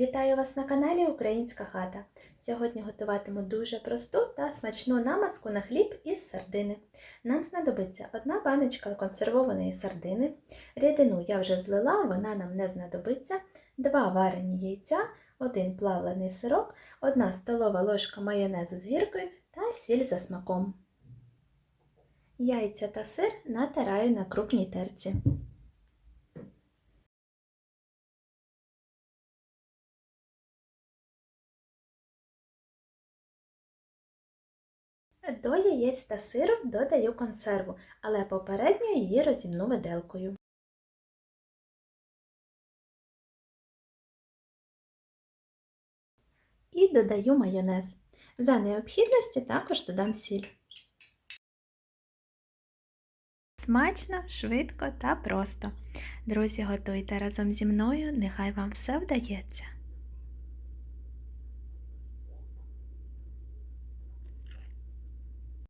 Вітаю вас на каналі Українська хата. Сьогодні готуватиму дуже просту та смачну намазку на хліб із сардини. Нам знадобиться одна баночка консервованої сардини. Рідину я вже злила, вона нам не знадобиться, два варені яйця, один плавлений сирок, одна столова ложка майонезу з гіркою та сіль за смаком. Яйця та сир натираю на крупній терці. До яєць та сиру додаю консерву, але попередньо її розімну виделкою. І додаю майонез. За необхідності також додам сіль. Смачно, швидко та просто. Друзі, готуйте разом зі мною, нехай вам все вдається.